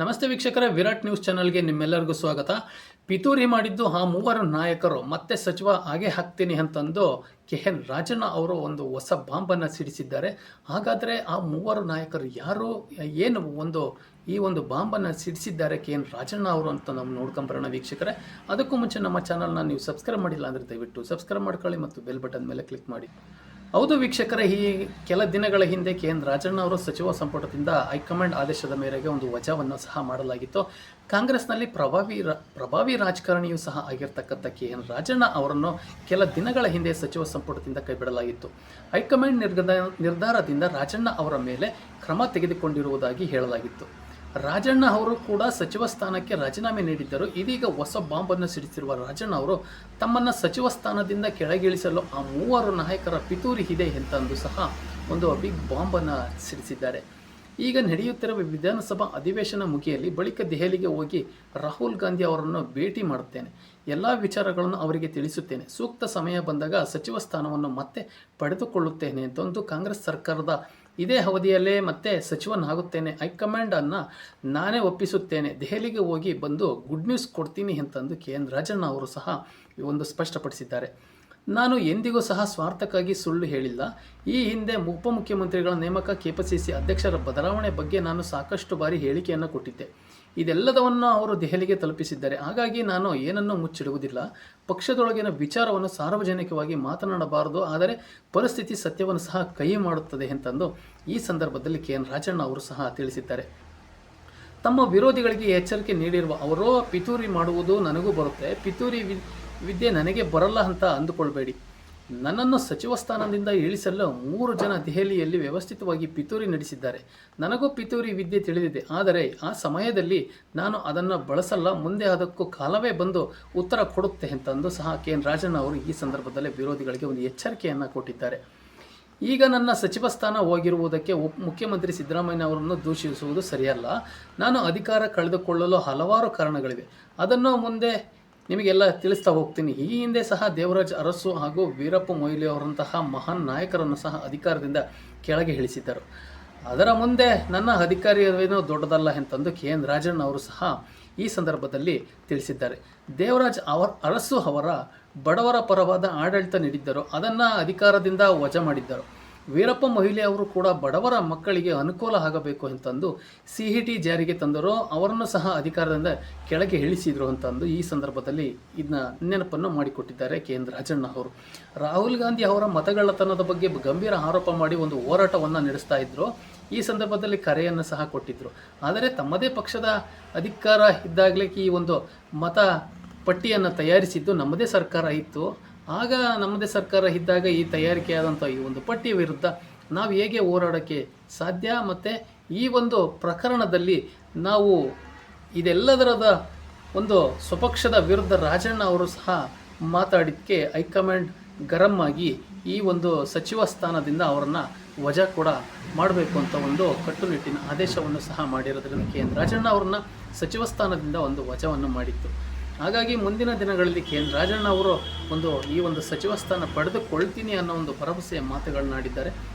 ನಮಸ್ತೆ ವೀಕ್ಷಕರೇ, ವಿರಾಟ್ ನ್ಯೂಸ್ ಚಾನಲ್ಗೆ ನಿಮ್ಮೆಲ್ಲರಿಗೂ ಸ್ವಾಗತ. ಪಿತೂರಿ ಮಾಡಿದ್ದು ಆ ಮೂವರು ನಾಯಕರು, ಮತ್ತೆ ಸಚಿವ ಹಾಗೆ ಹಾಕ್ತೀನಿ ಅಂತಂದು ಕೆ ಎನ್ ರಾಜಣ್ಣ ಅವರು ಒಂದು ಹೊಸ ಬಾಂಬನ್ನು ಸಿಡಿಸಿದ್ದಾರೆ. ಹಾಗಾದರೆ ಆ ಮೂವರು ನಾಯಕರು ಯಾರು, ಏನು ಒಂದು ಈ ಒಂದು ಬಾಂಬನ್ನು ಸಿಡಿಸಿದ್ದಾರೆ ಕೆ ಎನ್ ರಾಜಣ್ಣ ಅವರು ಅಂತ ನಾವು ನೋಡ್ಕೊಂಬರೋಣ ವೀಕ್ಷಕರೇ. ಅದಕ್ಕೂ ಮುಂಚೆ ನಮ್ಮ ಚಾನಲ್ನ ನೀವು ಸಬ್ಸ್ಕ್ರೈಬ್ ಮಾಡಿಲ್ಲ ಅಂದರೆ ದಯವಿಟ್ಟು ಸಬ್ಸ್ಕ್ರೈಬ್ ಮಾಡ್ಕೊಳ್ಳಿ ಮತ್ತು ಬೆಲ್ ಬಟನ್ ಮೇಲೆ ಕ್ಲಿಕ್ ಮಾಡಿ. ಹೌದು ವೀಕ್ಷಕರೇ, ಈ ಕೆಲ ದಿನಗಳ ಹಿಂದೆ ಕೆ. ಎನ್. ರಾಜಣ್ಣ ಅವರು ಸಚಿವ ಸಂಪುಟದಿಂದ ಹೈಕಮಾಂಡ್ ಆದೇಶದ ಮೇರೆಗೆ ಒಂದು ವಜಾವನ್ನು ಸಹ ಮಾಡಲಾಗಿತ್ತು. ಕಾಂಗ್ರೆಸ್ನಲ್ಲಿ ಪ್ರಭಾವಿ ರ- ಪ್ರಭಾವಿ ರಾಜಕಾರಣಿಯೂ ಸಹ ಆಗಿರ್ತಕ್ಕಂಥ ಕೆ. ಎನ್. ರಾಜಣ್ಣ ಅವರನ್ನು ಕೆಲ ದಿನಗಳ ಹಿಂದೆ ಸಚಿವ ಸಂಪುಟದಿಂದ ಕೈಬಿಡಲಾಗಿತ್ತು. ಹೈಕಮಾಂಡ್ ನಿರ್ಗದ, ನಿರ್ಧಾರದಿಂದ ರಾಜಣ್ಣ ಅವರ ಮೇಲೆ ಕ್ರಮ ತೆಗೆದುಕೊಂಡಿರುವುದಾಗಿ ಹೇಳಲಾಗಿತ್ತು. ರಾಜಣ್ಣ ಅವರು ಕೂಡ ಸಚಿವ ಸ್ಥಾನಕ್ಕೆ ರಾಜೀನಾಮೆ ನೀಡಿದ್ದರು. ಇದೀಗ ಹೊಸ ಬಾಂಬನ್ನು ಸಿಡಿಸಿರುವ ರಾಜಣ್ಣ ಅವರು ತಮ್ಮನ್ನು ಸಚಿವ ಸ್ಥಾನದಿಂದ ಕೆಳಗಿಳಿಸಲು ಆ ಮೂವರು ನಾಯಕರ ಪಿತೂರಿ ಇದೆ ಎಂತಂದು ಸಹ ಒಂದು ಬಿಗ್ ಬಾಂಬನ್ನು ಸಿಡಿಸಿದ್ದಾರೆ. ಈಗ ನಡೆಯುತ್ತಿರುವ ವಿಧಾನಸಭಾ ಅಧಿವೇಶನ ಮುಗಿಯಲ್ಲಿ ಬಳಿಕ ದೆಹಲಿಗೆ ಹೋಗಿ ರಾಹುಲ್ ಗಾಂಧಿ ಅವರನ್ನು ಭೇಟಿ ಮಾಡುತ್ತೇನೆ. ಎಲ್ಲ ವಿಚಾರಗಳನ್ನು ಅವರಿಗೆ ತಿಳಿಸುತ್ತೇನೆ. ಸೂಕ್ತ ಸಮಯ ಬಂದಾಗ ಸಚಿವ ಸ್ಥಾನವನ್ನು ಮತ್ತೆ ಪಡೆದುಕೊಳ್ಳುತ್ತೇನೆ ಅಂತಂದು ಕಾಂಗ್ರೆಸ್ ಸರ್ಕಾರದ ಇದೇ ಅವಧಿಯಲ್ಲೇ ಮತ್ತೆ ಸಚಿವನಾಗುತ್ತೇನೆ. ಹೈಕಮಾಂಡನ್ನು ನಾನೇ ಒಪ್ಪಿಸುತ್ತೇನೆ. ದೆಹಲಿಗೆ ಹೋಗಿ ಬಂದು ಗುಡ್ ನ್ಯೂಸ್ ಕೊಡ್ತೀನಿ ಅಂತಂದು ಕೆ ಎನ್ ರಾಜಣ್ಣ ಅವರು ಸಹ ಒಂದು ಸ್ಪಷ್ಟಪಡಿಸಿದ್ದಾರೆ. ನಾನು ಎಂದಿಗೂ ಸಹ ಸ್ವಾರ್ಥಕ್ಕಾಗಿ ಸುಳ್ಳು ಹೇಳಿಲ್ಲ. ಈ ಹಿಂದೆ ಉಪಮುಖ್ಯಮಂತ್ರಿಗಳ ನೇಮಕ ಕೆಪಿಸಿಸಿ ಅಧ್ಯಕ್ಷರ ಬದಲಾವಣೆ ಬಗ್ಗೆ ನಾನು ಸಾಕಷ್ಟು ಬಾರಿ ಹೇಳಿಕೆಯನ್ನು ಕೊಟ್ಟಿದ್ದೆ. ಇದೆಲ್ಲದವನ್ನು ಅವರು ದೆಹಲಿಗೆ ತಲುಪಿಸಿದ್ದಾರೆ. ಹಾಗಾಗಿ ನಾನು ಏನನ್ನೂ ಮುಚ್ಚಿಡುವುದಿಲ್ಲ. ಪಕ್ಷದೊಳಗಿನ ವಿಚಾರವನ್ನು ಸಾರ್ವಜನಿಕವಾಗಿ ಮಾತನಾಡಬಾರದು. ಆದರೆ ಪರಿಸ್ಥಿತಿ ಸತ್ಯವನ್ನು ಸಹ ಕೈ ಮಾಡುತ್ತದೆ ಅಂತಂದು ಈ ಸಂದರ್ಭದಲ್ಲಿ ಕೆ. ಎನ್. ರಾಜಣ್ಣ ಅವರು ಸಹ ತಿಳಿಸಿದ್ದಾರೆ. ತಮ್ಮ ವಿರೋಧಿಗಳಿಗೆ ಎಚ್ಚರಿಕೆ ನೀಡಿರುವ ಅವರೋ ಪಿತೂರಿ ಮಾಡುವುದು ನನಗೂ ಬರುತ್ತೆ. ಪಿತೂರಿ ವಿದ್ಯೆ ನನಗೆ ಬರಲ್ಲ ಅಂತ ಅಂದುಕೊಳ್ಬೇಡಿ. ನನ್ನನ್ನು ಸಚಿವ ಸ್ಥಾನದಿಂದ ಇಳಿಸಲು ಮೂರು ಜನ ದೆಹಲಿಯಲ್ಲಿ ವ್ಯವಸ್ಥಿತವಾಗಿ ಪಿತೂರಿ ನಡೆಸಿದ್ದಾರೆ. ನನಗೂ ಪಿತೂರಿ ವಿದ್ಯೆ ತಿಳಿದಿದೆ. ಆದರೆ ಆ ಸಮಯದಲ್ಲಿ ನಾನು ಅದನ್ನು ಬಳಸಲ್ಲ. ಮುಂದೆ ಅದಕ್ಕೂ ಕಾಲವೇ ಬಂದು ಉತ್ತರ ಕೊಡುತ್ತೆ ಅಂತಂದು ಸಹ ಕೆ ಎನ್ ರಾಜಣ್ಣ ಅವರು ಈ ಸಂದರ್ಭದಲ್ಲಿ ವಿರೋಧಿಗಳಿಗೆ ಒಂದು ಎಚ್ಚರಿಕೆಯನ್ನು ಕೊಟ್ಟಿದ್ದಾರೆ. ಈಗ ನನ್ನ ಸಚಿವ ಸ್ಥಾನ ಹೋಗಿರುವುದಕ್ಕೆ ಉಪ ಮುಖ್ಯಮಂತ್ರಿ ಸಿದ್ದರಾಮಯ್ಯ ಅವರನ್ನು ದೂಷಿಸುವುದು ಸರಿಯಲ್ಲ. ನಾನು ಅಧಿಕಾರ ಕಳೆದುಕೊಳ್ಳಲು ಹಲವಾರು ಕಾರಣಗಳಿವೆ. ಅದನ್ನು ಮುಂದೆ ನಿಮಗೆಲ್ಲ ತಿಳಿಸ್ತಾ ಹೋಗ್ತೀನಿ. ಈ ಹಿಂದೆ ಸಹ ದೇವರಾಜ್ ಅರಸು ಹಾಗೂ ವೀರಪ್ಪ ಮೊಯ್ಲಿ ಅವರಂತಹ ಮಹಾನ್ ನಾಯಕರನ್ನು ಸಹ ಅಧಿಕಾರದಿಂದ ಕೆಳಗೆ ಇಳಿಸಿದ್ದರು. ಅದರ ಮುಂದೆ ನನ್ನ ಅಧಿಕಾರಿಯವೇನೋ ದೊಡ್ಡದಲ್ಲ ಎಂತಂದು ಕೆ ಎನ್ ರಾಜಣ್ಣ ಅವರು ಸಹ ಈ ಸಂದರ್ಭದಲ್ಲಿ ತಿಳಿಸಿದ್ದಾರೆ. ದೇವರಾಜ್ ಅವರ ಅರಸು ಅವರ ಬಡವರ ಪರವಾದ ಆಡಳಿತ ನೀಡಿದ್ದರು. ಅದನ್ನು ಅಧಿಕಾರದಿಂದ ವಜಾ ಮಾಡಿದ್ದರು. ವೀರಪ್ಪ ಮೊಯ್ಲಿ ಅವರು ಕೂಡ ಬಡವರ ಮಕ್ಕಳಿಗೆ ಅನುಕೂಲ ಆಗಬೇಕು ಅಂತಂದು ಸಿ ಇ ಟಿ ಜಾರಿಗೆ ತಂದರು ಅವರನ್ನು ಸಹ ಅಧಿಕಾರದಿಂದ ಕೆಳಗೆ ಇಳಿಸಿದರು ಅಂತಂದು ಈ ಸಂದರ್ಭದಲ್ಲಿ ಇದನ್ನ ನೆನಪನ್ನು ಮಾಡಿಕೊಟ್ಟಿದ್ದಾರೆ ಕೆ ಎನ್ ರಾಜಣ್ಣ ಅವರು. ರಾಹುಲ್ ಗಾಂಧಿ ಅವರ ಮತಗಳ್ಳತನದ ಬಗ್ಗೆ ಗಂಭೀರ ಆರೋಪ ಮಾಡಿ ಒಂದು ಹೋರಾಟವನ್ನು ನಡೆಸ್ತಾ ಇದ್ರು. ಈ ಸಂದರ್ಭದಲ್ಲಿ ಕರೆಯನ್ನು ಸಹ ಕೊಟ್ಟಿದ್ದರು ಆದರೆ ತಮ್ಮದೇ ಪಕ್ಷದ ಅಧಿಕಾರ ಇದ್ದಾಗಲೇ ಈ ಒಂದು ಮತ ಪಟ್ಟಿಯನ್ನು ತಯಾರಿಸಿದ್ದು ನಮ್ಮದೇ ಸರ್ಕಾರ ಇತ್ತು. ಆಗ ನಮ್ಮದೇ ಸರ್ಕಾರ ಇದ್ದಾಗ ಈ ತಯಾರಿಕೆಯಾದಂಥ ಈ ಒಂದು ಪಟ್ಟಿಯ ವಿರುದ್ಧ ನಾವು ಹೇಗೆ ಹೋರಾಡೋಕ್ಕೆ ಸಾಧ್ಯ ಮತ್ತು ಈ ಒಂದು ಪ್ರಕರಣದಲ್ಲಿ ನಾವು ಇದೆಲ್ಲದರದ ಒಂದು ಸ್ವಪಕ್ಷದ ವಿರುದ್ಧ ರಾಜಣ್ಣ ಅವರು ಸಹ ಮಾತಾಡಿದ್ದಕ್ಕೆ ಹೈಕಮಾಂಡ್ ಗರಂ ಆಗಿ ಈ ಒಂದು ಸಚಿವ ಸ್ಥಾನದಿಂದ ಅವರನ್ನು ವಜಾ ಕೂಡ ಮಾಡಬೇಕು ಅಂತ ಒಂದು ಕಟ್ಟುನಿಟ್ಟಿನ ಆದೇಶವನ್ನು ಸಹ ಮಾಡಿರೋದ್ರಿಂದ ಕೆ ಎನ್ ರಾಜಣ್ಣ ಅವ್ರನ್ನ ಸಚಿವ ಸ್ಥಾನದಿಂದ ಒಂದು ವಜಾವನ್ನು ಮಾಡಿತ್ತು. ಹಾಗಾಗಿ ಮುಂದಿನ ದಿನಗಳಲ್ಲಿ ಕೆ ಎನ್ ರಾಜಣ್ಣ ಅವರು ಒಂದು ಈ ಒಂದು ಸಚಿವ ಸ್ಥಾನ ಪಡೆದುಕೊಳ್ತೀನಿ ಅನ್ನೋ ಒಂದು ಭರವಸೆಯ ಮಾತುಗಳನ್ನಾಡಿದ್ದಾರೆ.